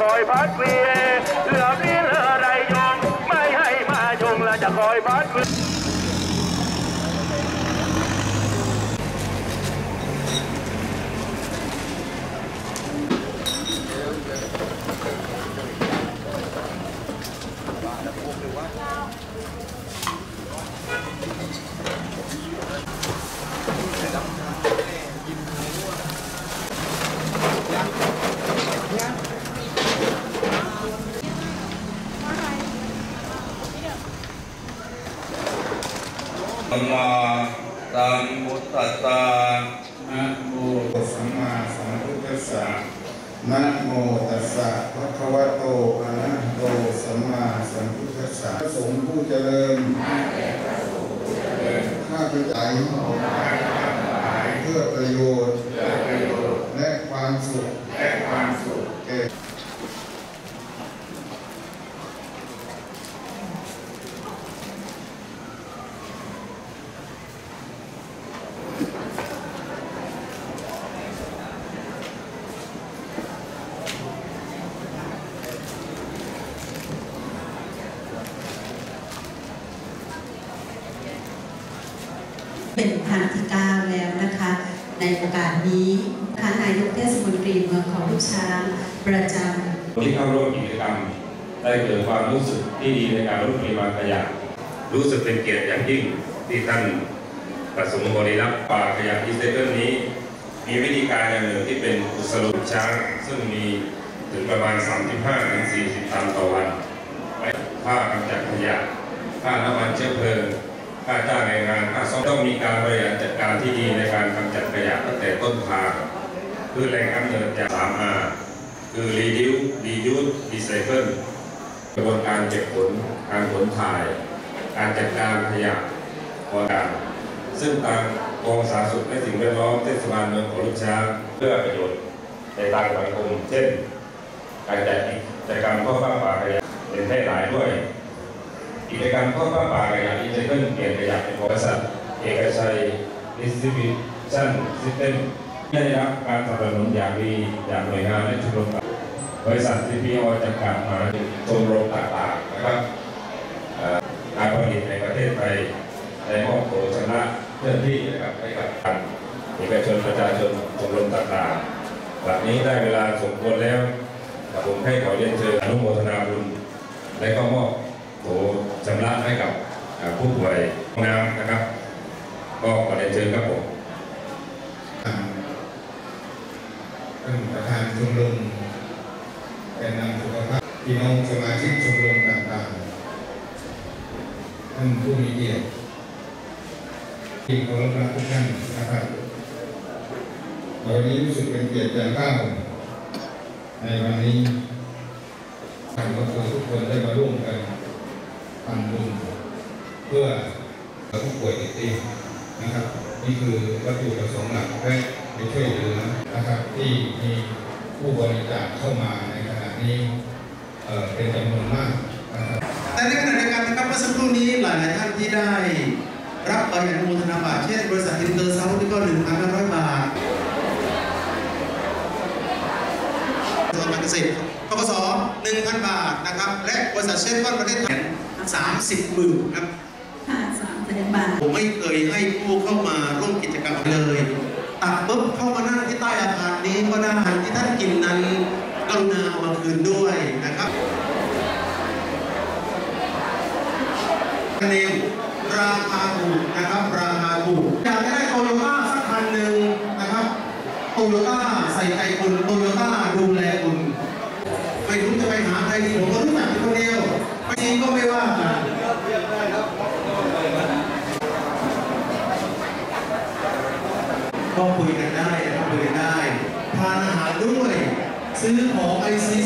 คอยพัดเวียเหลือเพียงอะไรยงไม่ให้มายุงเราจะคอยพัดเวียสัมมาสัมพุทธัสสะนะโมสัมมาสัมพุทธัสสะนะโมตัสสะภะคะวะโตอะระหะโตสัมมาสัมพุทธัสสะพระสงฆ์ผู้เจริญข้าพเจ้าเพื่อประโยชน์และความสุขแก่ เป็นครั้งที่ 9 แล้วนะคะ ในโอกาสนี้ทางนายกเทศมนตรีเมืองของลูกช้างประจำที่เข้าร่วมกิจกรรม ได้เกิดความรู้สึกที่ดีในการลดปริมาณขยะรู้สึกเป็นเกียรติอย่างยิ่งที่ท่านประสงค์บริรับป่าขยะที่เซเคิลนี้ มีวิธีการอย่างหนึ่งที่เป็นกุศโลบช้าง ซึ่งมีถึงประมาณ 35-40 ตันต่อวันไว้ค่ากำจัดขยะค่าน้ำมันเชื้อเพลิง ค่าจ้างแรงงานค่าซ่อมต้องมีการบริหารจัดการที่ดีในการกำจัดขยะตั้งแต่ต้นทางคือแหล่งกำเนิดจาก 3R คือ reduce reuse recycle กระบวนการเก็บผล การขนถ่าย การจัดการขยะพอการซึ่งทางกองสาธารณสุขและสิ่งแวดล้อมเทศบาลเมืองขอลูกช้างเพื่อประโยชน์ในทางสังคมเช่น การจัดกิจกรรมข้อฟ้าป่าขยะเป็นแพร่หลายด้วย กิจกรรมข้อฟ้าป่าขยะที่จะเพิ่มเปลี่ยนขยะเป็นบริษัทเอกชัย Distribution System ได้รับการสนับสนุนอย่างดีจากหน่วยงานและชุมรมบริษัท CPO จำกัดมหาชมรมต่างๆนะครับการผลิตในประเทศไทยในมอบโถชนะเพื่อนที่นะครับให้กับทางเอกชนประชาชนชมรมต่างๆแบบนี้ได้เวลาสมควรแล้วผมให้ขอเรียนเชิญอนุโมทนาบุญและก็มอบ ให้กับผู้ป่วยน้ำนะครับ ก็ขอเรียนเชิญครับผมท่านประธานชมรมแกนนำสุขภาพพี่น้องสมาชิกชมรมต่างๆท่านผู้มีเกียรติที่เคารพรักทุกท่านนะครับวันนี้รู้สึกเป็นเกียรติอย่างก้าวในวันนี้ทางก็คือทุกคนได้มาร่วมกันทำบุญเพื่อผู้ป่วยติดเตียง นี่คือวัตถุประสงค์หลักและไปช่วยเหลือนะครับที่มีผู้บริจาคเข้ามาในขณะนี้เป็นจำนวนมากนะครับแต่ในขณะเดียวกันนะครับเมื่อสักครู่นี้หลายๆท่านที่ได้รับใบอนุโมทนาบัตรเช่นบริษัทอินเตอร์เซาท์ที่ก็หนึ่งพันห้าร้อยบาทสถาบันเกษตรทกสหนึ่งพันบาทนะครับ และบริษัทเชฟฟอนประเทศไทยสามสิบหมื่นครับ มาผมไม่เคยให้ผู้เข้ามาร่วมกิจกรรมเลยตักปุ๊บเข้ามานั่งที่ใต้อาคารนี้ก็ได้ารที่ท่านกินนั้นกรุณาเอามาคืนด้วยนะครับเนมราคาถูกนะครับ ราคาถูกอยากได้โตโยต้าสักคันหนึ่งนะครับโตโยต้าใส่ใจคุณโตโยต้าดูแลคุณไม่รู้จะไปหาใครดีผมก็รู้จักคนเดียวไม่จริงก็ไม่ว่ากัน ก็คุยกันได้นะครับคุยกันได้ทานอาหารด้วยซื้อของไอซี